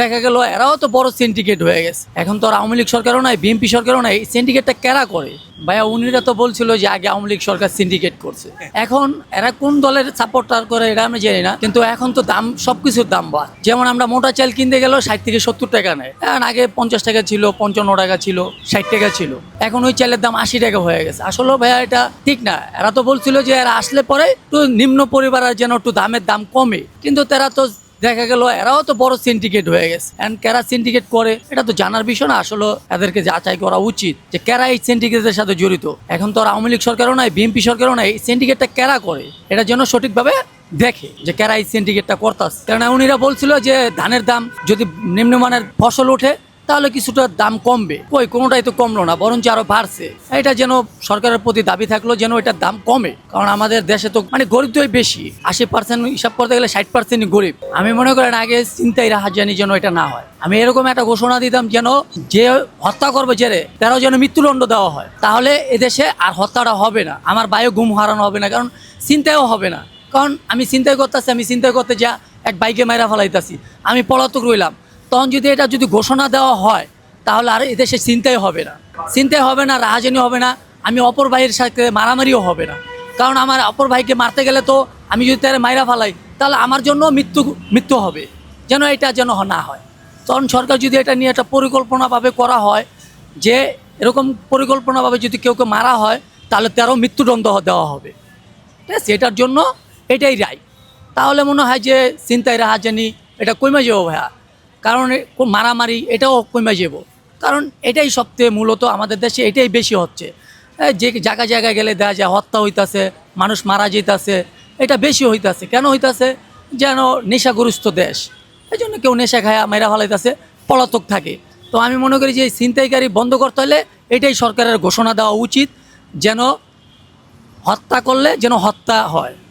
দেখা গেল এরাও তো বড় সিন্ডিকেট হয়ে গেছে। এখন তো আর আওয়ামী লীগ সরকারও নাই, বিএনপি সরকারও নাই সিন্ডিকেটটা কেরা করে? ভাইয়া, উনিরা তো বলছিল যে আগে আওয়ামী লীগ সরকার সিন্ডিকেট করছে। এখন এরা কোন দলের সাপোর্টার করে এটা আমি জানি না, কিন্তু এখন তো দাম, সবকিছুর দাম বাড়। যেমন আমরা মোটা চাল কিনতে গেলেও ষাট থেকে সত্তর টাকা নেয়। এখন আগে পঞ্চাশ টাকা ছিল, পঞ্চান্ন টাকা ছিল, ষাট টাকা ছিল। এখন ওই চালের দাম আশি টাকা হয়ে গেছে। আসলে ভাইয়া, এটা ঠিক না। এরা তো বলছিল যে এরা আসলে পরে একটু নিম্ন পরিবারের যেন একটু দামের দাম কমে, কিন্তু তারা তো দেখা গেল এরাও তো বড় সিন্ডিকেট হয়ে গেছে। এন্ড কারা সিন্ডিকেট করে, এটা তো জানার বিষয় না। আসলে এদেরকে যাচাই করা উচিত যে কারা এই সিন্ডিকেটের সাথে জড়িত। এখন তো আর আওয়ামী লীগ সরকারও নাই, বিএনপি সরকারও নয় এই সিন্ডিকেটটা কারা করে? এটা যেন সঠিকভাবে দেখে যে কারা এই সিন্ডিকেটটা করতাস কারণ উনিরা বলছিল যে ধানের দাম যদি নিম্নমানের ফসল ওঠে তাহলে কিছুটা দাম কমবে। কই, কোনোটাই তো কমলো না, বরঞ্চ আরও বাড়ছে। এটা যেন সরকারের প্রতি দাবি থাকল যেন এটার দাম কমে। কারণ আমাদের দেশে তো মানে গরিব গরিবই বেশি, আশি পার্সেন্ট হিসাব করতে গেলে ষাট পার্সেন্টই গরিব। আমি মনে করেন আগে চিন্তাই রাহাজানি যেন এটা না হয়। আমি এরকম একটা ঘোষণা দিতাম যেন যে হত্যা করবে জেরে তারাও যেন মৃত্যুদণ্ড দেওয়া হয়। তাহলে এদেশে আর হত্যাটা হবে না। আমার বায়ু গুম হারানো হবে না, কারণ চিন্তাও হবে না। কারণ আমি চিন্তাই করতেছি, আমি চিন্তাই করতে যা এক বাইকে মাইরা ফেলাইতেছি। আমি পলাতক রইলাম। তখন যদি এটা যদি ঘোষণা দেওয়া হয়, তাহলে আর এদেশে চিন্তাই হবে না। চিন্তাই হবে না, রাহাজানি হবে না, আমি অপর ভাইয়ের সাথে মারামারিও হবে না। কারণ আমার অপর ভাইকে মারতে গেলে তো আমি যদি তার মাইরা ফেলাই, তাহলে আমার জন্য মৃত্যু মৃত্যু হবে। যেন এটা যেন না হয়। তখন সরকার যদি এটা নিয়ে একটা পরিকল্পনাভাবে করা হয়, যে এরকম পরিকল্পনাভাবে যদি কেউ কেউ মারা হয়, তাহলে তারও মৃত্যুদণ্ড দেওয়া হবে। ঠিক আছে? এটার জন্য এটাই রায়। তাহলে মনে হয় যে চিন্তায় রাহাজানি, এটা কমে যাব ভাইয়া? কারণ মারামারি এটাও কমে যাব। কারণ এটাই সবথেকে মূলত আমাদের দেশে এটাই বেশি হচ্ছে। যে জায়গায় জায়গায় গেলে দেখা যায় হত্যা হইতাছে, মানুষ মারা যেতেছে এটা বেশি হইতাছে। কেন হইতাছে? যেন নেশাগ্রস্ত দেশ। এই জন্য কেউ নেশা খায় মেরা ফেলাইতেছে, পলাতক থাকে। তো আমি মনে করি যে এই ছিনতাইকারী বন্ধ করতে হলে এটাই সরকারের ঘোষণা দেওয়া উচিত, যেন হত্যা করলে যেন হত্যা হয়।